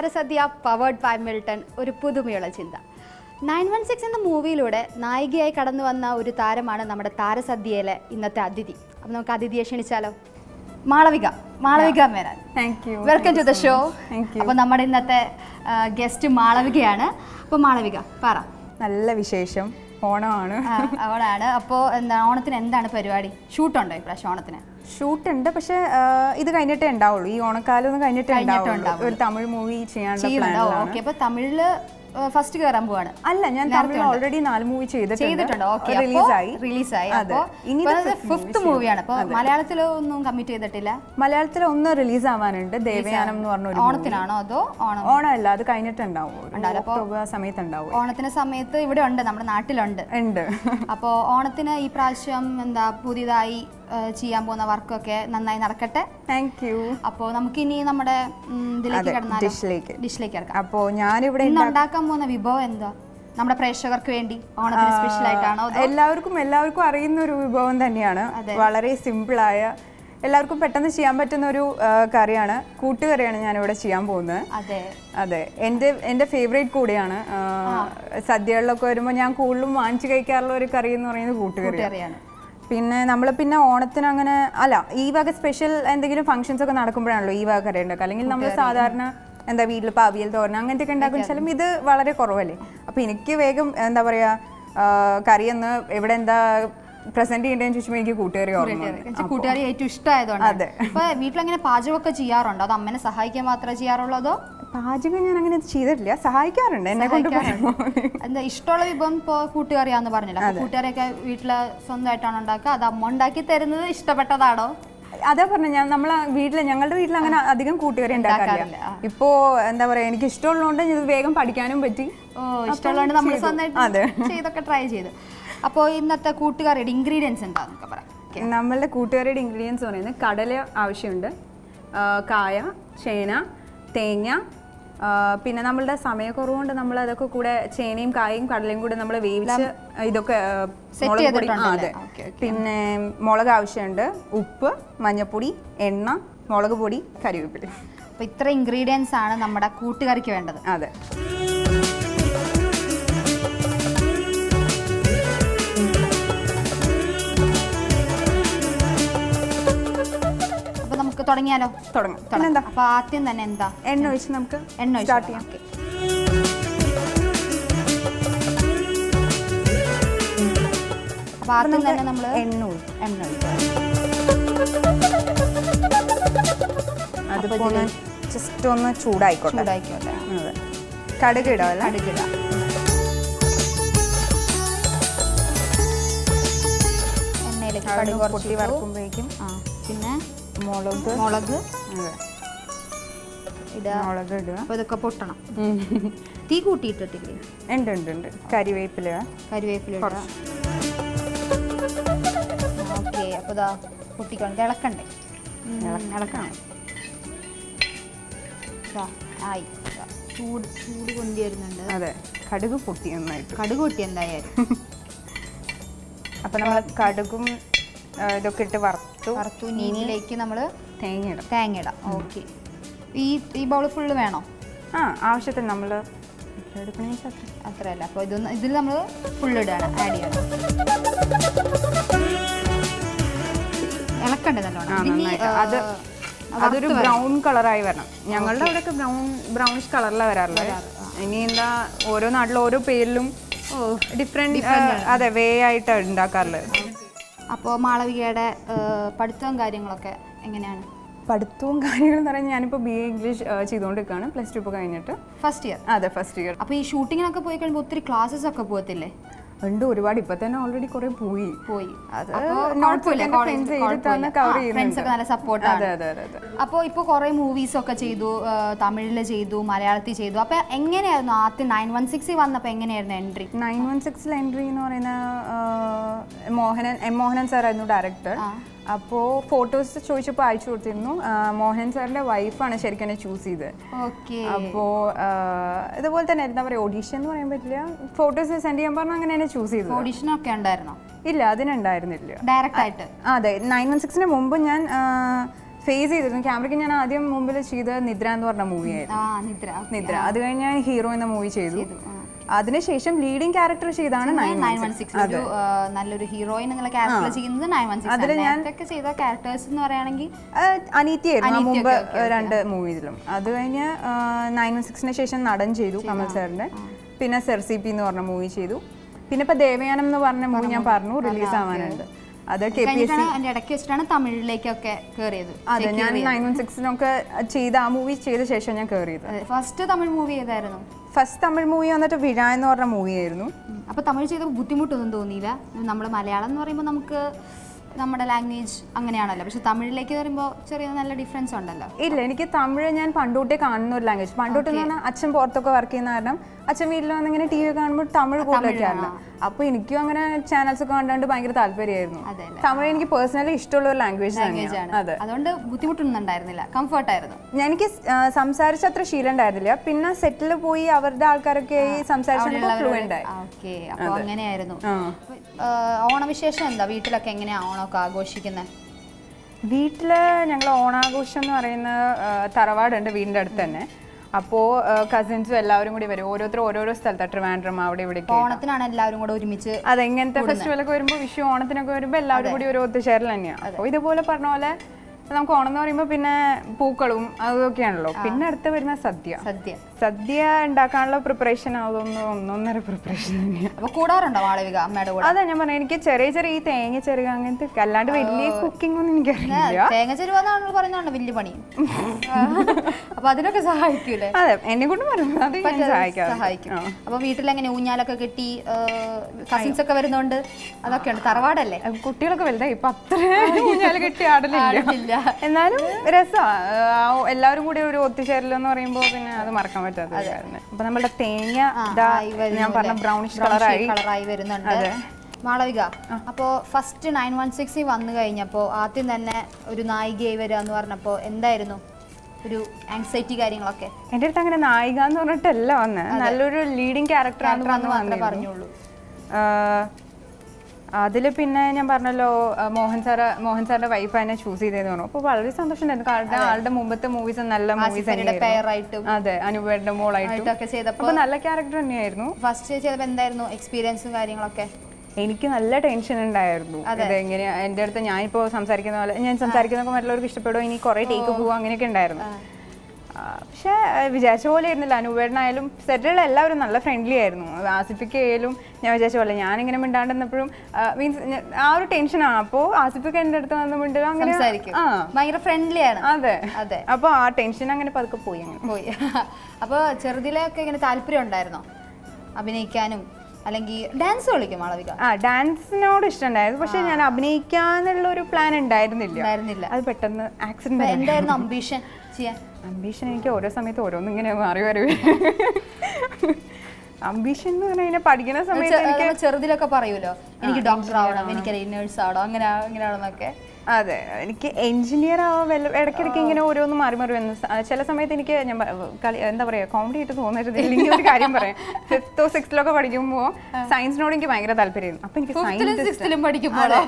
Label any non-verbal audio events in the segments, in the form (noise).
താരസദ്യ powered by Milton ഒരു പുതുമയുള്ള ചിന്ത. നയൻ വൺ സിക്സ് എന്ന മൂവിയിലൂടെ നായികയായി കടന്നു വന്ന ഒരു താരമാണ് നമ്മുടെ താരസദ്യയിലെ ഇന്നത്തെ അതിഥി. അപ്പം നമുക്ക് അതിഥിയെ ക്ഷണിച്ചാലോ? Malavika. Malavika Menon. Thank you welcome to the show. അപ്പോൾ നമ്മുടെ ഇന്നത്തെ ഗസ്റ്റ് മാളവികയാണ്. അപ്പോൾ മാളവിക പറ. നല്ല വിശേഷം. ഓണമാണ്. ഓണാണ് അവളാണ് അപ്പോൾ എന്താ ഓണത്തിന് എന്താണ് പരിപാടി? ഷൂട്ടുണ്ടോ ഇപ്രാവശ്യം ഓണത്തിന്? ഷൂട്ട് ഉണ്ട് പക്ഷെ ഇത് കഴിഞ്ഞിട്ടേ ഉണ്ടാവുള്ളൂ. ഈ ഓണക്കാലം ഒന്ന് കഴിഞ്ഞിട്ടേ ഉണ്ടാവുള്ളൂ. ഒരു തമിഴ് മൂവി ചെയ്യാനുള്ള ഓക്കെ. അപ്പോൾ തമിഴിൽ ഫസ്റ്റ് കയറാൻ പോവാണ്. അല്ല ഞാൻ തമിഴ് ഓൾറെഡി നാല് മൂവി ചെയ്തിട്ടുണ്ട്. ഓക്കെ റിലീസായി റിലീസായി. അപ്പോൾ ഇനി ഫിഫ്ത്ത് movie മൂവിയാണ് അപ്പോൾ മലയാളത്തിലൊന്നും കമ്മിറ്റ് ചെയ്തിട്ടില്ല? മലയാളത്തിൽ ഒന്ന് റിലീസ് ആവാനുണ്ട്. ദേവയാനം എന്ന് പറഞ്ഞ ഓണത്തിനാണോ അതോ ഓണം? ഓണമല്ല അത് കഴിഞ്ഞിട്ടുണ്ടാവും. അപ്പൊ- ഒക്ടോബർ സമയത്ത് ഉണ്ടാവും. ഓണത്തിന് സമയത്ത് ഇവിടെ ഉണ്ട് നമ്മുടെ നാട്ടിലുണ്ട്. ഉണ്ട്. അപ്പോൾ ഓണത്തിന് ഈ പ്രാവശ്യം എന്താ പുതിയതായി ചെയ്യാൻ പോകുന്ന വർക്കൊക്കെ നന്നായി നടക്കട്ടെ. താങ്ക് യു അപ്പോൾ നമുക്കിനി നമ്മുടെ ഇതിലേക്ക് ഡിഷിലേക്ക്. ഡിഷിലേക്ക് കിടക്കാം. അപ്പോൾ ഞാനിവിടെ ഇന്ന് ഉണ്ടാക്കാൻ പോകുന്ന വിഭവം എന്താ? നമ്മുടെ പ്രേക്ഷകർക്ക് വേണ്ടി ഓണത്തിന് സ്പെഷ്യൽ ആയിട്ടാണോ എല്ലാവർക്കും എല്ലാവർക്കും അറിയുന്ന ഒരു വിഭവം തന്നെയാണ്. വളരെ സിമ്പിളായ എല്ലാവർക്കും പെട്ടെന്ന് ചെയ്യാൻ പറ്റുന്ന ഒരു കറിയാണ്. കൂട്ടുകറിയാണ് ഞാനിവിടെ ചെയ്യാൻ പോകുന്നത്. അതെ. അതെ. എന്റെ എന്റെ ഫേവറേറ്റ് കൂടിയാണ്. സദ്യകളിലൊക്കെ വരുമ്പോൾ ഞാൻ കൂടുതലും വാങ്ങിച്ചു കഴിക്കാറുള്ള ഒരു കറി എന്ന് പറയുന്നത് കൂട്ടുകറിയാണ്. കറിയാണ് പിന്നെ നമ്മൾ പിന്നെ ഓണത്തിന് അങ്ങനെ അല്ല ഈ വക സ്പെഷ്യൽ എന്തെങ്കിലും ഫംഗ്ഷൻസ് ഒക്കെ നടക്കുമ്പോഴാണല്ലോ ഈ വക കറി ഉണ്ടാക്കുക അല്ലെങ്കിൽ നമ്മൾ സാധാരണ എന്താ വീട്ടിൽ ഇപ്പോൾ അവിയൽ തോരൻ അങ്ങനത്തെ ഒക്കെ ഉണ്ടാക്കുന്ന വെച്ചാലും ഇത് വളരെ കുറവല്ലേ? അപ്പോൾ എനിക്ക് വേഗം എന്താ പറയുക കറി എന്ന് എവിടെ എന്താ പ്രസന്റ് ചെയ്യേണ്ടതെന്ന് ചോദിച്ചാൽ എനിക്ക് കൂട്ടുകാരി ഓർമ്മ. കൂട്ടുകാരി. ഏറ്റവും ഇഷ്ടമായതുകൊണ്ട് അതെ. അപ്പൊ വീട്ടിലങ്ങനെ പാചകമൊക്കെ ചെയ്യാറുണ്ടോ? അത് അമ്മനെ സഹായിക്കാൻ മാത്രമേ ചെയ്യാറുള്ളൂ അതോ പാചകം ഞാൻ അങ്ങനെ ചെയ്തിട്ടില്ല. സഹായിക്കാറുണ്ട് എന്നെ കൊണ്ട് എന്താ ഇഷ്ടമുള്ള വിഭവം ഇപ്പോൾ കൂട്ടുകറിയാന്ന് പറഞ്ഞില്ല? അപ്പൊ കൂട്ടുകറിയൊക്കെ വീട്ടിൽ സ്വന്തമായിട്ടാണ് ഉണ്ടാക്കുക? അത് അമ്മ ഉണ്ടാക്കി തരുന്നത് ഇഷ്ടപ്പെട്ടതാണോ? അതാ പറഞ്ഞ ഞാൻ നമ്മളെ വീട്ടിൽ ഞങ്ങളുടെ വീട്ടിൽ അങ്ങനെ അധികം കൂട്ടുകറി ഉണ്ടാക്കാറില്ല. ഇപ്പോ എന്താ പറയാ എനിക്ക് ഇഷ്ടമുള്ളതുകൊണ്ട് ഇത് വേഗം പഠിക്കാനും പറ്റി. ഓ ഇഷ്ടമുള്ളതുകൊണ്ട് നമ്മൾ സ്വന്തമായിട്ട് ചെയ്തൊക്കെ ട്രൈ ചെയ്ത്. അപ്പോൾ ഇന്നത്തെ കൂട്ടുകറിയുടെ ഇൻഗ്രീഡിയൻസ് എന്താന്നൊക്കെ പറയാം. നമ്മളുടെ കൂട്ടുകാരുടെ ഇൻഗ്രീഡിയൻസ് പറയുന്നത് കടല ആവശ്യമുണ്ട്. കായ ചേന തേങ്ങ പിന്നെ നമ്മളുടെ സമയക്കുറവുകൊണ്ട് നമ്മൾ അതൊക്കെ കൂടെ ചേനയും കായും കടലയും കൂടെ നമ്മൾ വേവിച്ച് ഇതൊക്കെ മുളക് പൊടി. അതെ. പിന്നെ മുളക് ആവശ്യമുണ്ട്. ഉപ്പ് മഞ്ഞപ്പൊടി എണ്ണ മുളക് പൊടി കരിവേപ്പില. അപ്പോൾ ഇത്ര ഇൻഗ്രീഡിയൻസ് ആണ് നമ്മുടെ കൂട്ടുകറിക്ക് വേണ്ടത്. അതെ. തുടങ്ങിയാലോ? തുടങ്ങാം. പിന്നെന്താ? അപ്പോൾ ആദ്യം തന്നെ എന്താ? എണ്ണ ഒഴിച്ച് നമുക്ക് എണ്ണ സ്റ്റാർട്ട് ഒഴിച്ച് ചെയ്യാം. അപ്പോൾ ആദ്യം തന്നെ നമ്മൾ എണ്ണ ഒഴിക്കും. എണ്ണ ഒഴിക്കുക അതിപ്പോ ഒന്ന് ജസ്റ്റ് ഒന്ന് ചൂടായിക്കോട്ടെ. ചൂടായിക്കോട്ടെ. അതെ. കടുക് ഇടാമല്ലേ അടുക്കിട എണ്ണയിലേക്ക് കടുക് കടുക് കുറച്ച് പൊട്ടി ഇട്ടു. വറക്കുമ്പോഴേക്കും ആ. മുളക്. മുളക്. ഇടുക മുളക് ഇടുക. അപ്പോൾ ഇതൊക്കെ പൊട്ടണം. തീ കൂട്ടിയിട്ടിട്ടില്ലേ? ഉണ്ട് ഉണ്ട് ഉണ്ട്. കരിവേപ്പില. കരിവേപ്പില ഇടുക ഓക്കെ അപ്പോൾ ഇതാ പൊട്ടിക്കൊണ്ട് ഇളക്കണ്ടേ ഇളക്കണം ആയി. ചൂട് ചൂട് കൊണ്ടി വരുന്നുണ്ട്. അതെ കടുക് പൊട്ടി നന്നായിട്ട്. കടുക് പൊട്ടി എന്തായാലും. (laughs) അപ്പൊ നമ്മൾ കടുകും ഇതൊക്കെ ഇട്ട് വറുത്തു. വറുത്തു ഇനി ഇതിലേക്ക് നമ്മൾ തേങ്ങ ഇടാം തേങ്ങ ഇടാം ഓക്കെ. ഈ ഈ ബൗൾ ഫുള്ള് വേണോ? ആ ആവശ്യത്തിന് നമ്മൾ അത്രയല്ല. അപ്പോൾ ഇതൊന്ന് ഇതിൽ നമ്മൾ ഫുള്ള് ഇടുകയാണ് ആഡ് ചെയ്യണം. ഇളക്കണ്ടേ നല്ലോണം? അത് അതൊരു ബ്രൗൺ കളറായി വരണം. ഞങ്ങളുടെ അവിടെയൊക്കെ ബ്രൗൺ ബ്രൗണിഷ് കളറിലാണ് വരാറുള്ളത് ഇനി എന്താ ഓരോ നാട്ടിലും ഓരോ പേരിലും ഡിഫറെന്റ് അതെ വേ ആയിട്ട് ഉണ്ടാക്കാറുള്ളത്. അപ്പോൾ മാളവികയുടെ പഠിത്തവും കാര്യങ്ങളൊക്കെ എങ്ങനെയാണ്? പഠിത്തവും കാര്യങ്ങളും എന്ന് പറഞ്ഞാൽ ഞാനിപ്പോൾ ബി എ ഇംഗ്ലീഷ് ചെയ്തുകൊണ്ടിരിക്കുകയാണ് പ്ലസ് ടു ഇപ്പോൾ കഴിഞ്ഞിട്ട്. ഫസ്റ്റ് ഇയർ അതെ ഫസ്റ്റ് ഇയർ അപ്പോൾ ഈ ഷൂട്ടിങ്ങിനൊക്കെ പോയി കഴിയുമ്പോൾ ഒത്തിരി ക്ലാസ്സസ് ഒക്കെ പോകത്തില്ലേ? ഉണ്ട് ഒരുപാട്. ഇപ്പൊ തന്നെ ഓൾറെഡി കുറെ പോയി. പോയി. അത് നല്ല സപ്പോർട്ടാണ് അപ്പോൾ ഇപ്പോൾ കുറേ മൂവീസ് ഒക്കെ ചെയ്തു. തമിഴിൽ ചെയ്തു മലയാളത്തിൽ ചെയ്തു. അപ്പൊ എങ്ങനെയായിരുന്നു ആദ്യം നയൻ വൺ സിക്സിൽ വന്നപ്പോൾ എങ്ങനെയായിരുന്നു എൻട്രി നയൻ വൺ സിക്സിൽ എൻട്രി എന്ന് പറയുന്ന മോഹനൻ എം മോഹനൻ സാറായിരുന്നു ഡയറക്ടർ അപ്പോൾ ഫോട്ടോസ് ചോദിച്ചപ്പോൾ അയച്ചു കൊടുത്തിരുന്നു. മോഹൻ സാറിന്റെ സാറിന്റെ വൈഫാണ് ശരിക്കും എന്നെ ചൂസ് ചെയ്തത്. ഓക്കെ. അപ്പോൾ ഇതുപോലെ തന്നെ എന്താ പറയുക ഓഡീഷൻ എന്ന് പറയാൻ പറ്റില്ല. ഫോട്ടോസ് സെൻഡ് ചെയ്യാൻ പറഞ്ഞാൽ അങ്ങനെ എന്നെ ചൂസ് ചെയ്തത്. ഒക്കെ ഉണ്ടായിരുന്നോ? ഇല്ല അതിനുണ്ടായിരുന്നില്ല. ഡയറക്റ്റ് ആയിട്ട്? അതെ. നയൻ വൺ സിക്സിന് മുമ്പ് ഞാൻ ഫേസ് ചെയ്തിരുന്നു. ക്യാമറയ്ക്ക് ഞാൻ ആദ്യം മുമ്പിൽ ചെയ്ത നിദ്ര എന്ന് പറഞ്ഞ മൂവിയായിരുന്നു നിദ്ര. അത് കഴിഞ്ഞ് ഞാൻ ഹീറോ എന്ന മൂവി ചെയ്തു. അതിനുശേഷം ലീഡിംഗ് ക്യാരക്ടർ ചെയ്താണ് നല്ലൊരു ഹീറോയിൻ എന്നുള്ള ക്യാരക്ടർ ചെയ്യുന്നത് നയൻ വൺ സിക്സ് നേരത്തെ ചെയ്ത ക്യാരക്ടേഴ്സ് എന്ന് പറയുകയാണെങ്കിൽ അനീത്തിയായിരുന്നു ആ മുമ്പ് രണ്ട് മൂവിയിലും അത് കഴിഞ്ഞ് നയൻ വൺ സിക്സിന് ശേഷം നടൻ ചെയ്തു കമൽ സാറിന്റെ. പിന്നെ സെർസിപി എന്ന് പറഞ്ഞ മൂവി ചെയ്തു. പിന്നെ ഇപ്പൊ ദേവയാനം എന്ന് പറഞ്ഞ മൂവി ഞാൻ പറഞ്ഞു റിലീസ് ആവാനുണ്ട്. അത് കെ പി എസ് ഇടയ്ക്ക് വെച്ചിട്ടാണ് തമിഴിലേക്കൊക്കെ കയറിയത് അതെ ഞാൻ നയൻ വൺ സിക്സിനൊക്കെ ചെയ്ത ആ മൂവി ചെയ്ത ശേഷം ഞാൻ കയറിയത് ഫസ്റ്റ് തമിഴ് മൂവി ഏതായിരുന്നു? ഫസ്റ്റ് തമിഴ് മൂവി വന്നിട്ട് വിഴ എന്ന് പറഞ്ഞ മൂവി ആയിരുന്നു. അപ്പോൾ അപ്പൊ തമിഴ് ചെയ്ത ബുദ്ധിമുട്ടൊന്നും തോന്നിയില്ല. നമ്മൾ മലയാളം എന്ന് പറയുമ്പോൾ നമുക്ക് നമ്മുടെ ലാംഗ്വേജ് അങ്ങനെയാണല്ലോ. പക്ഷെ തമിഴിലേക്ക് വരുമ്പോൾ ചെറിയ നല്ല ഡിഫറൻസ് ഉണ്ടല്ലോ. ഇല്ല എനിക്ക് തമിഴ് ഞാൻ പണ്ടോട്ടേ കാണുന്ന ഒരു ലാംഗ്വേജ് പണ്ടുകൂട്ടി പറഞ്ഞാൽ അച്ഛൻ പുറത്തൊക്കെ വർക്ക് ചെയ്യുന്ന കാരണം അച്ഛൻ വീട്ടിൽ വന്നിങ്ങനെ ടി വി കാണുമ്പോൾ തമിഴ് കൂടുതലൊക്കെയാണ് അപ്പോൾ എനിക്കും അങ്ങനെ ചാനൽസ് ഒക്കെ കണ്ടുകൊണ്ട് ഭയങ്കര താല്പര്യമായിരുന്നു. തമിഴ് എനിക്ക് പേഴ്സണലി ഇഷ്ടമുള്ള ഒരു ലാംഗ്വേജ് അതെ. അതുകൊണ്ട് ബുദ്ധിമുട്ടൊന്നും ഉണ്ടായിരുന്നില്ല കംഫർട്ടായിരുന്നു ഞാൻ എനിക്ക് സംസാരിച്ച അത്ര ശീലം ഉണ്ടായിരുന്നില്ല. പിന്നെ സെറ്റിൽ പോയി അവരുടെ ആൾക്കാരൊക്കെ അപ്പോൾ അങ്ങനെയായിരുന്നു. ഓണവിശേഷം എന്താ? വീട്ടിലൊക്കെ എങ്ങനെയാ ഓണമൊക്കെ ആഘോഷിക്കുന്നത് വീട്ടിൽ ഞങ്ങൾ ഓണാഘോഷം എന്ന് പറയുന്ന തറവാടുണ്ട് വീടിന്റെ അടുത്ത് തന്നെ. അപ്പോൾ കസിൻസും എല്ലാവരും കൂടി വരും. ഓരോരുത്തർ ഓരോരോ സ്ഥലത്ത്. ട്രിവാൻഡ്രം അവിടെ ഇവിടെ ഓണത്തിനാണ് എല്ലാവരും കൂടെ ഒരുമിച്ച് അതെ ഇങ്ങനത്തെ ഫെസ്റ്റിവലൊക്കെ വരുമ്പോൾ വിഷു ഓണത്തിനൊക്കെ വരുമ്പോൾ എല്ലാവരും കൂടി ഒരു ഒത്തുചേരൽ തന്നെയാണ് അപ്പോൾ ഇതുപോലെ പറഞ്ഞ പോലെ നമുക്ക് ഓണം എന്ന് പറയുമ്പോൾ പിന്നെ പൂക്കളും അതൊക്കെയാണല്ലോ. പിന്നെ അടുത്ത് വരുന്ന സദ്യ. സദ്യ. സദ്യ ഉണ്ടാക്കാനുള്ള പ്രിപ്പറേഷൻ അതൊന്നും ഒന്നൊന്നര പ്രിപ്പറേഷൻ തന്നെയാണ് അപ്പൊ കൂടാറുണ്ടോ മാളവിക അമ്മയുടെ കൂടെ? അതാ ഞാൻ പറഞ്ഞു എനിക്ക് ചെറിയ ചെറിയ ഈ തേങ്ങ ചെറുക അങ്ങനത്തെ. അല്ലാണ്ട് വലിയ കുക്കിംഗ് ഒന്നും എനിക്കറിയില്ല. തേങ്ങ ചെരുവാന്നാണ് പറയുന്നതാണ് വലിയ പണി. അപ്പൊ അതിനൊക്കെ സഹായിക്കൂലേ? അതെ എന്നെ കൊണ്ട് പറഞ്ഞു അത് സഹായിക്കാം. അപ്പൊ വീട്ടിലെങ്ങനെ ഊഞ്ഞാലൊക്കെ കെട്ടി കസിൻസ് ഒക്കെ വരുന്നോണ്ട് അതൊക്കെ ഉണ്ട് തറവാടല്ലേ? കുട്ടികളൊക്കെ വലുതായി ഇപ്പൊ അത്ര ഊഞ്ഞാൽ കെട്ടി ആടലില്ല. ആടില്ല. എന്നാലും രസമാണ് എല്ലാവരും കൂടി ഒരു ഒത്തുചേരൽ എന്ന് പറയുമ്പോൾ പിന്നെ അത് മറക്കാൻ പറ്റാത്ത അപ്പൊ നമ്മുടെ തേങ്ങ ഞാൻ പറഞ്ഞ ബ്രൗണിഷ് കളറായി കളറായി വരുന്നുണ്ട്. മാളവിക അപ്പോ ഫസ്റ്റ് നയൻ വൺ സിക്സിൽ വന്നു കഴിഞ്ഞപ്പോൾ ആദ്യം തന്നെ ഒരു നായികയായി വരിക എന്ന് പറഞ്ഞപ്പോൾ എന്തായിരുന്നു ഒരു ആങ്സൈറ്റി കാര്യങ്ങളൊക്കെ? എന്റെ അടുത്ത് അങ്ങനെ നായിക എന്ന് പറഞ്ഞിട്ടല്ല വന്നത് നല്ലൊരു ലീഡിങ് ക്യാരക്ടർ Character ആണെന്ന് മാത്രമേ പറഞ്ഞുള്ളൂ. അതിൽ പിന്നെ ഞാൻ പറഞ്ഞല്ലോ മോഹൻ സാറ് മോഹൻ സാറിന്റെ വൈഫ് എന്നെ ചൂസ് ചെയ്തതെന്ന് പറഞ്ഞു. അപ്പോൾ വളരെ സന്തോഷമുണ്ടായിരുന്നു കാരണം ആളുടെ മുമ്പത്തെ മൂവീസ് നല്ല മൂവീസ് അതെ അനുപേരുടെ മോളായിട്ടും. ആയിട്ടൊക്കെ ചെയ്തപ്പോൾ നല്ല ക്യാരക്ടർ തന്നെയായിരുന്നു. ഫസ്റ്റ് ചെയ്തപ്പോൾ എന്തായിരുന്നു എക്സ്പീരിയൻസും കാര്യങ്ങളൊക്കെ? എനിക്ക് നല്ല ടെൻഷൻ ഉണ്ടായിരുന്നു. അത്. എങ്ങനെയാ എന്റെ അടുത്ത് ഞാനിപ്പോൾ സംസാരിക്കുന്ന പോലെ ഞാൻ സംസാരിക്കുന്നതൊക്കെ മറ്റുള്ളവർക്ക് ഇഷ്ടപ്പെടുമോ ഇനി കുറേ ടേക്ക് പോകുമോ അങ്ങനെയൊക്കെ ഉണ്ടായിരുന്നു. പക്ഷേ വിചാരിച്ച പോലെ ആയിരുന്നില്ല. അനുപേടനായാലും സെറ്റിലുള്ള എല്ലാവരും നല്ല ഫ്രണ്ട്ലി ആയിരുന്നു. ആസിഫിക്ക് ആയാലും ഞാൻ വിചാരിച്ച പോലെ ഞാനിങ്ങനെ മിണ്ടാണ്ടെന്നപ്പോഴും മീൻസ് ആ ഒരു ടെൻഷനാണ് അപ്പോൾ ആസിഫിക്ക് എന്റെ അടുത്ത് വന്ന് മിണ്ടുക അങ്ങനെ ആ. ഭയങ്കര ഫ്രണ്ട്ലി ആണ്. അതെ. അതെ. അപ്പോൾ ആ ടെൻഷൻ അങ്ങനെ പതുക്കെ പോയി അങ്ങനെ. പോയി. (laughs) അപ്പോൾ ചെറുതിലൊക്കെ ഇങ്ങനെ താല്പര്യം ഉണ്ടായിരുന്നോ? അഭിനയിക്കാനും അല്ലെങ്കിൽ ഡാൻസ് കളിക്കും മാളവിക ആ ഡാൻസിനോട് ഇഷ്ടമുണ്ടായിരുന്നു പക്ഷെ ഞാൻ അഭിനയിക്കാനുള്ള ഒരു പ്ലാൻ ഉണ്ടായിരുന്നില്ല. അത് പെട്ടെന്ന് ആക്സിഡന്റ് എന്തായിരുന്നു അംബീഷൻ ചെയ്യാൻ. അംബീഷൻ എനിക്ക് ഓരോ സമയത്ത് ഓരോന്നും ഇങ്ങനെ മാറി വരവ് അംബീഷൻ എന്ന് പറഞ്ഞാൽ പഠിക്കുന്ന സമയത്ത് എനിക്ക് ചെറുതിലൊക്കെ പറയുമല്ലോ എനിക്ക് ഡോക്ടർ ആവണം എനിക്ക് നേഴ്സ് ആവണം അങ്ങനെ അങ്ങനെയാണെന്നൊക്കെ അതെ എനിക്ക് എഞ്ചിനീയർ ആവാൻ വല്ല ഇടയ്ക്കിടയ്ക്ക് ഇങ്ങനെ ഓരോന്ന് മാറി മാറി വന്നു ചില സമയത്ത് എനിക്ക് ഞാൻ കളി എന്താ പറയുക കോമഡി ആയിട്ട് തോന്നരുത് ഇല്ലെങ്കിൽ ഒരു കാര്യം പറയാം. ഫിഫ്ത്തോ സിക്സ്ത്തിലൊക്കെ പഠിക്കുമ്പോൾ സയൻസിനോട് എനിക്ക് ഭയങ്കര താല്പര്യമായിരുന്നു. അപ്പൊ എനിക്ക് സിക്സ്ത്തിലും പഠിക്കുമ്പോഴോ?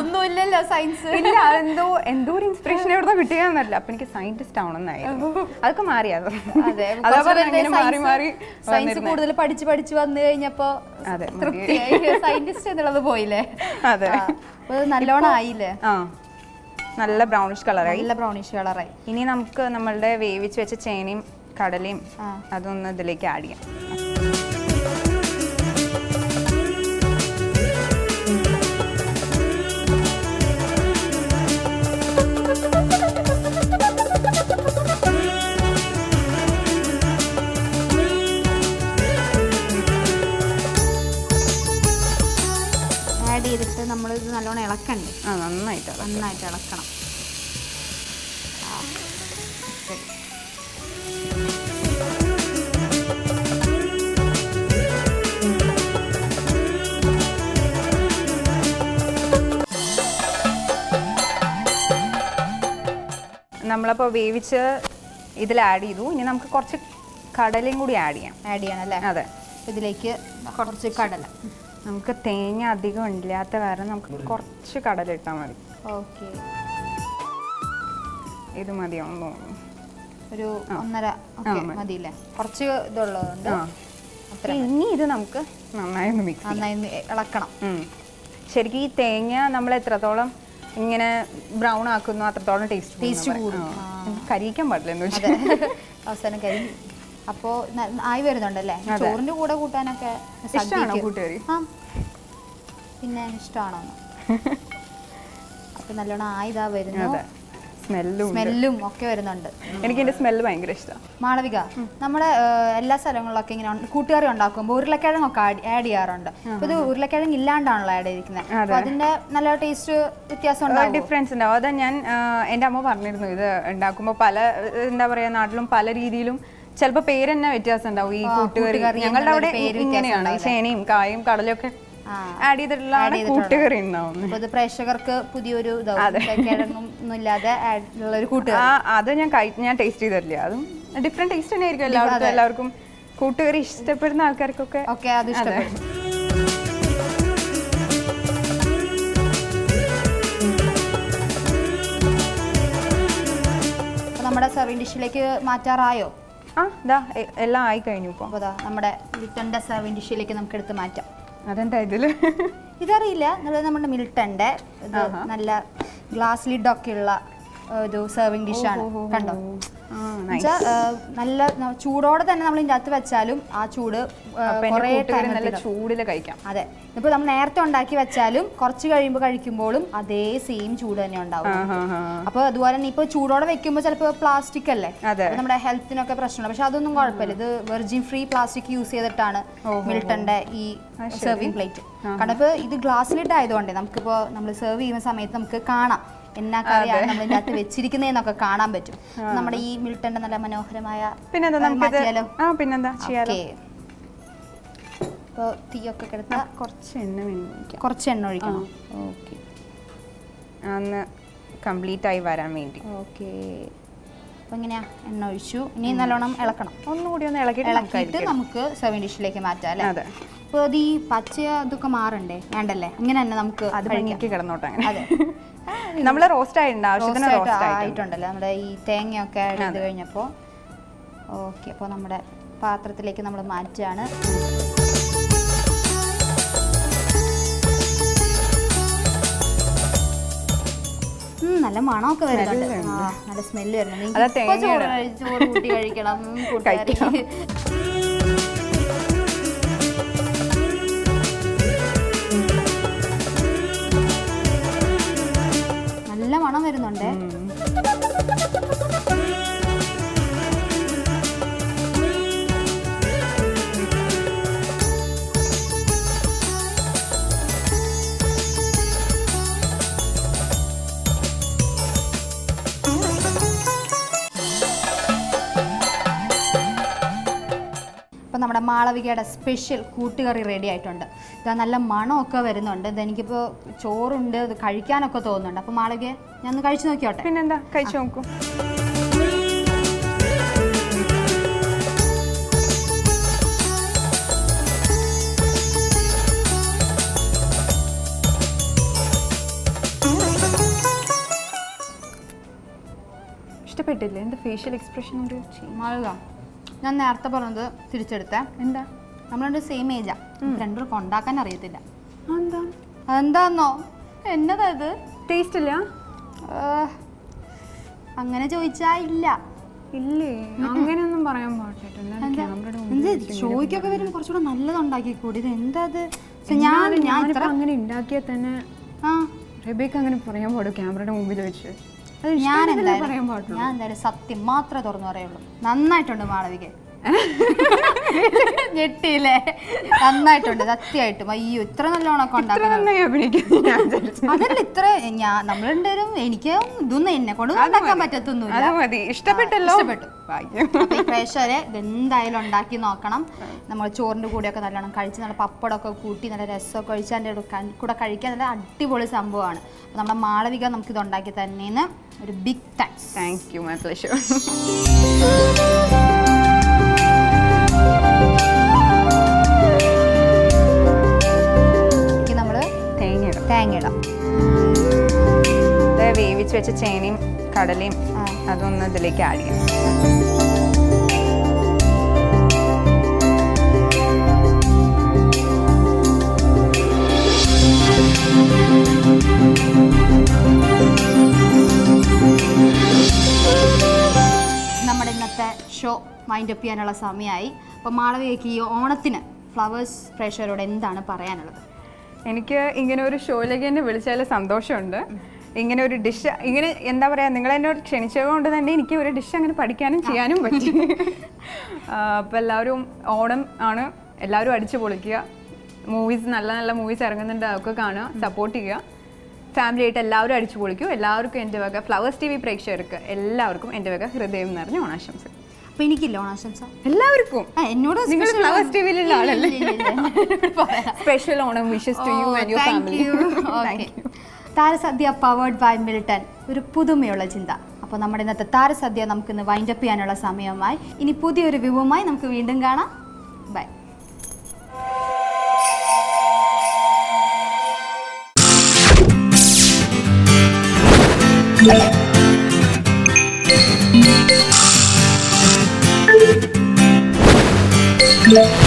ഒന്നുമില്ലല്ലോ സയൻസ് ഇല്ല അതെന്തോ എന്തോ ഒരു ഇൻസ്പിറേഷൻ എവിടെ കിട്ടിയാന്നല്ല അപ്പൊ എനിക്ക് സയന്റിസ്റ്റ് ആവണമെന്നായിരുന്നു. അതൊക്കെ മാറി അത് മാറി മാറി സയൻസ് കൂടുതൽ പഠിച്ച് പഠിച്ച് വന്നു കഴിഞ്ഞപ്പോ അതെ, തൃപ്തിയായി. സയന്റിസ്റ്റ് എന്നുള്ളത് പോയില്ലേ? അതെ. നല്ലോണം ആയില്ലേ? ആ. നല്ല ബ്രൗണിഷ് കളറായി നല്ല ബ്രൗണിഷ് കളറായി ഇനി നമുക്ക് നമ്മളുടെ വേവിച്ച് വെച്ച ചേനയും കടലയും. അതൊന്ന് ഇതിലേക്ക് ആഡ് ചെയ്യാം. നമ്മളപ്പോൾ വേവിച്ച് ഇതിൽ ആഡ് ചെയ്തു. ഇനി നമുക്ക് കുറച്ച് കടലയും കൂടി ആഡ് ചെയ്യാം. ആഡ് ചെയ്യണം അല്ലേ? അതെ. ഇതിലേക്ക് കുറച്ച് കടല. നമുക്ക് തേങ്ങ അധികം ഇല്ലാത്ത കാരണം നമുക്ക് കുറച്ച് കടല ഇട്ടാൽ മതി. ഓക്കെ. ഇത് മതിയാവും തോന്നുന്നു. ഒരു ഒന്നര ഓക്കെ മതിയില്ലേ? കുറച്ച് ഇതുള്ളതുകൊണ്ട് അത്ര. ഇനി ഇത് നമുക്ക് നന്നായി ഒന്ന് മിക്സ് നന്നായി ഇളക്കണം. ശരിക്കും ഈ തേങ്ങ നമ്മൾ എത്രത്തോളം ഇങ്ങനെ ബ്രൗൺ ആക്കുന്നു അത്രത്തോളം ടേസ്റ്റ് ടേസ്റ്റ് കൂടും. കരിയിക്കാൻ പാടില്ല എന്ന് വെച്ചാൽ (laughs) അവസാനം കരി. അപ്പോൾ ആയി വരുന്നുണ്ടല്ലേ? ചോറിന്റെ കൂടെ കൂട്ടാനൊക്കെ ഇഷ്ടമാണോ കൂട്ടുകറി? ആ. പിന്നെ ഇഷ്ടമാണോ (laughs) അപ്പൊ നല്ലോണം ആയിതാ വരുന്നത് സ്മെല്ലും സ്മെല്ലും ഒക്കെ വരുന്നുണ്ട്. എനിക്ക് ഇതിന്റെ സ്മെല്ല് ഭയങ്കര ഇഷ്ടമാണ് മാളവിക നമ്മുടെ എല്ലാ സ്ഥലങ്ങളിലൊക്കെ ഇങ്ങനെ കൂട്ടുകറി ഉണ്ടാക്കുമ്പോൾ ഉരുളക്കിഴങ്ങൊക്കെ ആഡ് ചെയ്യാറുണ്ട്. അപ്പൊ ഇത് ഉരുളക്കിഴങ്ങ് ഇല്ലാണ്ടാണല്ലോ ആഡ് ചെയ്തിരിക്കുന്നത് അതിന്റെ നല്ല ടേസ്റ്റ് വ്യത്യാസം ഡിഫറൻസ് ഉണ്ടാവും? അതാ ഞാൻ എന്റെ എന്റെ അമ്മ പറഞ്ഞിരുന്നു ഇത് ഉണ്ടാക്കുമ്പോൾ പല എന്താ പറയാ നാട്ടിലും പല രീതിയിലും ചിലപ്പോൾ പേര് തന്നെ വ്യത്യാസം ഉണ്ടാവും. ഈ കൂട്ടുകറി. ഞങ്ങളുടെ അവിടെ ഇങ്ങനെയാണ്. ഈ ചേനയും കായും കടലൊക്കെ. ആഡ് ചെയ്തിട്ടുള്ളതാണ് കൂട്ടുകറി ഉണ്ടാവുന്നത് അപ്പൊ പ്രേക്ഷകർക്ക് പുതിയൊരു ഇതാവും. കിഴങ്ങും ഒന്നും ഉള്ള ഒരു കൂട്ടുകറി. അത് ഞാൻ ഞാൻ ടേസ്റ്റ് ചെയ്തിട്ടില്ല. അതും ഡിഫറെന്റ് ടേസ്റ്റ് തന്നെ ആയിരിക്കും എല്ലാവർക്കും എല്ലാവർക്കും കൂട്ടുകറി ഇഷ്ടപ്പെടുന്ന ആൾക്കാർക്കൊക്കെ. ഓക്കെ അത് ഇഷ്ടപ്പെടും. നമ്മുടെ സെർവിങ് ഡിഷിലേക്ക് മാറ്റാറായോ? ആ ഇതാ എല്ലാം ആയി കഴിഞ്ഞു ഇപ്പോൾ അപ്പോൾ നമ്മുടെ ലിറ്റന്റെ സെർവിങ് ഡിഷിലേക്ക് നമുക്ക് എടുത്ത് മാറ്റാം. അതെന്താ ഇതിൽ? ഇതറിയില്ല. എന്നുള്ളത് നമ്മുടെ മിൽട്ടന്റെ ഇത് നല്ല ഗ്ലാസ് ലിഡൊക്കെ ഉള്ള ഒരു സെർവിങ് ഡിഷാണ് കണ്ടോ? നല്ല ചൂടോടെ തന്നെ നമ്മൾ ഇതിന്റെ അകത്ത് വെച്ചാലും ആ ചൂട് കുറേ നല്ല. ചൂടിൽ കഴിക്കാം. അതെ. ഇപ്പൊ നമ്മൾ നേരത്തെ ഉണ്ടാക്കി വെച്ചാലും കുറച്ച് കഴിയുമ്പോൾ കഴിക്കുമ്പോഴും അതേ സെയിം ചൂട് തന്നെ ഉണ്ടാവും. അപ്പോൾ അതുപോലെ തന്നെ ഇപ്പൊ ചൂടോടെ വെക്കുമ്പോൾ ചിലപ്പോൾ പ്ലാസ്റ്റിക് അല്ലേ? നമ്മുടെ ഹെൽത്തിനൊക്കെ പ്രശ്നമുണ്ട്. പക്ഷെ അതൊന്നും കുഴപ്പമില്ല. ഇത് വെർജിൻ ഫ്രീ പ്ലാസ്റ്റിക് യൂസ് ചെയ്തിട്ടാണ് മിൽട്ടന്റെ ഈ സെർവിങ് പ്ലേറ്റ് കാരണം ഇപ്പൊ ഇത് ഗ്ലാസ്സിലിട്ട് ആയതുകൊണ്ട് നമുക്കിപ്പോ നമ്മൾ സെർവ് ചെയ്യുന്ന സമയത്ത് നമുക്ക് കാണാം. എന്നാ കറിയാണ് നമ്മൾ ഇതിനകത്ത് വെച്ചിരിക്കുന്നതെന്നൊക്കെ കാണാൻ പറ്റും. നമ്മുടെ ഈ മിൽട്ടന്റെ നല്ല മനോഹരമായ പിന്നെന്താ ചെയ്യാലോ? തീയൊക്കെ കിടത്താ കുറച്ച് എണ്ണ വേണ്ടി കുറച്ച് എണ്ണ ഒഴിക്കണം. ഓക്കെ. അന്ന് കംപ്ലീറ്റ് ആയി വരാൻ വേണ്ടി. ഓക്കെ. അപ്പൊ ഇങ്ങനെയാ എണ്ണ ഒഴിച്ചു. ഇനി നല്ലോണം ഇളക്കണം. ഒന്നുകൂടി ഒന്ന് ഇളക്കി ഇളക്കിയിട്ട് നമുക്ക് സെവൻ ഡിഷിലേക്ക് മാറ്റാം അല്ലേ? അതെ. അപ്പോൾ അത് ഈ പച്ച ഇതൊക്കെ മാറണ്ടേ? വേണ്ടല്ലേ? ഇങ്ങനെ തന്നെ നമുക്ക് അത്. ഭംഗിക്ക് കിടന്നോട്ടെ അങ്ങനെ. അതെ. (laughs) നമ്മൾ റോസ്റ്റ് ആയിട്ടുണ്ട് ആവശ്യത്തിന് റോസ്റ്റ് ആയിട്ടുണ്ട്. ആയിട്ടുണ്ടല്ലോ നമ്മുടെ ഈ തേങ്ങയൊക്കെ ആഡ് ചെയ്ത് കഴിഞ്ഞപ്പോൾ ഓക്കെ അപ്പോൾ നമ്മുടെ പാത്രത്തിലേക്ക് നമ്മൾ മാറ്റുകയാണ്. നല്ല മണമൊക്കെ വരുന്നുണ്ട്. നല്ല സ്മെല്ല് വരുന്നുണ്ട്. ചോറ് ചോറ് കൂട്ടി കഴിക്കണം കൂട്ടുകാരി. (laughs) അപ്പോൾ നമ്മുടെ മാളവികയുടെ സ്പെഷ്യൽ കൂട്ടുകറി റെഡി ആയിട്ടുണ്ട്. ഇതാ നല്ല മണമൊക്കെ വരുന്നുണ്ട്. ഇതെനിക്കിപ്പോൾ ചോറുണ്ട് ഇത് കഴിക്കാനൊക്കെ തോന്നുന്നുണ്ട്. അപ്പോൾ മാളവിക ഞാൻ ഒന്ന് കഴിച്ചു നോക്കിയോട്ടെ? പിന്നെന്താ? കഴിച്ചു നോക്കൂ. ഇഷ്ടപ്പെട്ടില്ലേ? എന്താ ഫേഷ്യൽ എക്സ്പ്രഷൻ ഒരു ചെയ്യ്. ഞാൻ നേരത്തെ പറഞ്ഞത് തിരിച്ചെടുത്തേ. എന്താ? നമ്മൾ രണ്ട് സെയിം ഏജാ രണ്ടുപേർക്ക് ഉണ്ടാക്കാൻ അറിയത്തില്ല. എന്താ എന്താന്നോ എന്നതാ ഇത്? ടേസ്റ്റ് ഇല്ല? അങ്ങനെ ചോദിച്ചാ ഇല്ല. ഇല്ലേ? അങ്ങനെയൊന്നും പറയാൻ പാടില്ല ഷോയ്ക്കൊക്കെ വരുമ്പോൾ കുറച്ചുകൂടെ നല്ലത് ഉണ്ടാക്കിക്കൂടി ഇത്? എന്താ ഞാൻ ഞാൻ അങ്ങനെ ഉണ്ടാക്കിയാൽ തന്നെ ആ. റബേക്ക് അങ്ങനെ പറയാൻ പാടും ക്യാമറയുടെ മുമ്പിൽ വെച്ച്. ഞാൻ എന്തായാലും ഞാൻ എന്തായാലും സത്യം മാത്രമേ തുറന്നു പറയുള്ളൂ. നന്നായിട്ടുണ്ട് മാളവിക (laughs) ഞെട്ടിയില്ലേ? നന്നായിട്ടുണ്ട് സത്യമായിട്ടും. അയ്യോ ഇത്ര നല്ലോണൊക്കെ. അതല്ല ഇത്ര ഞാൻ നമ്മളുണ്ടും എനിക്ക് ഇതൊന്നും എന്നെ കൊണ്ട് ഉണ്ടാക്കാൻ പറ്റത്തൊന്നുമില്ല. ഇഷ്ടപ്പെട്ടല്ലോ? ഇഷ്ടപ്പെട്ടു. പ്രേക്ഷകരെ ഇതെന്തായാലും ഉണ്ടാക്കി നോക്കണം. നമ്മൾ ചോറിന്റെ കൂടെയൊക്കെ നല്ലോണം കഴിച്ച് നല്ല പപ്പടമൊക്കെ കൂട്ടി നല്ല രസമൊക്കെ ഒഴിച്ച് അതിന്റെ കൂടെ കഴിക്കാൻ നല്ല അടിപൊളി സംഭവമാണ്. നമ്മുടെ മാളവിക നമുക്ക് ഇത് ഉണ്ടാക്കി തന്നേന്ന്. ഒരു big thanks thank you my pleasure നമ്മൾ തേങ്ങ ഇടാം തേങ്ങ ഇടാം വേവിച്ച് വെച്ച ചേനയും കടലയും അതൊന്ന് ഇതിലേക്ക് ആഡ് ചെയ്യാം. ഷോ വൈൻഡ് അപ്പ് ചെയ്യാനുള്ള സമയമായി. അപ്പോൾ മാളവികയ്ക്ക് ഈ ഓണത്തിന് ഫ്ലവേഴ്സ് പ്രേക്ഷകരോട് എന്താണ് പറയാനുള്ളത്? എനിക്ക് ഇങ്ങനെ ഒരു ഷോയിലേക്ക് എന്നെ വിളിച്ചാൽ സന്തോഷമുണ്ട്. ഇങ്ങനെ ഒരു ഡിഷ് ഇങ്ങനെ എന്താ പറയുക നിങ്ങൾ എന്നോട് ക്ഷണിച്ചത് കൊണ്ട് തന്നെ എനിക്ക് ഒരു ഡിഷ് അങ്ങനെ പഠിക്കാനും ചെയ്യാനും പറ്റി. അപ്പോൾ എല്ലാവരും ഓണം ആണ് എല്ലാവരും അടിച്ചു പൊളിക്കുക. മൂവീസ് നല്ല നല്ല മൂവീസ് ഇറങ്ങുന്നുണ്ട് അതൊക്കെ കാണുക സപ്പോർട്ട് ചെയ്യുക. ഫാമിലി ആയിട്ട് എല്ലാവരും അടിച്ചു പൊളിക്കും. എല്ലാവർക്കും എന്റെ വക ഫ്ലവേഴ്സ് ടി വി പ്രേക്ഷകർക്ക് എല്ലാവർക്കും എന്റെ വക ഹൃദയം നിറഞ്ഞ ഓണാശംസ അപ്പോൾ എനിക്കില്ല ഓണാശംസ. എല്ലാവർക്കും. എന്നോട് നിങ്ങൾ ഫ്ലവേഴ്സ് ആണ്. ടി വിയിലുള്ള ആളല്ലേ. Special (laughs) Onam wishes to you and your family. Tharasadya powered by Milton ഒരു പുതുമയുള്ള ചിന്ത. അപ്പോൾ നമ്മുടെ ഇന്നത്തെ താരസദ്യ നമുക്കിന്ന് വൈൻഡപ്പ് ചെയ്യാനുള്ള സമയമായി. ഇനി പുതിയൊരു വ്യൂവുമായി നമുക്ക് വീണ്ടും കാണാം. Bye Thank.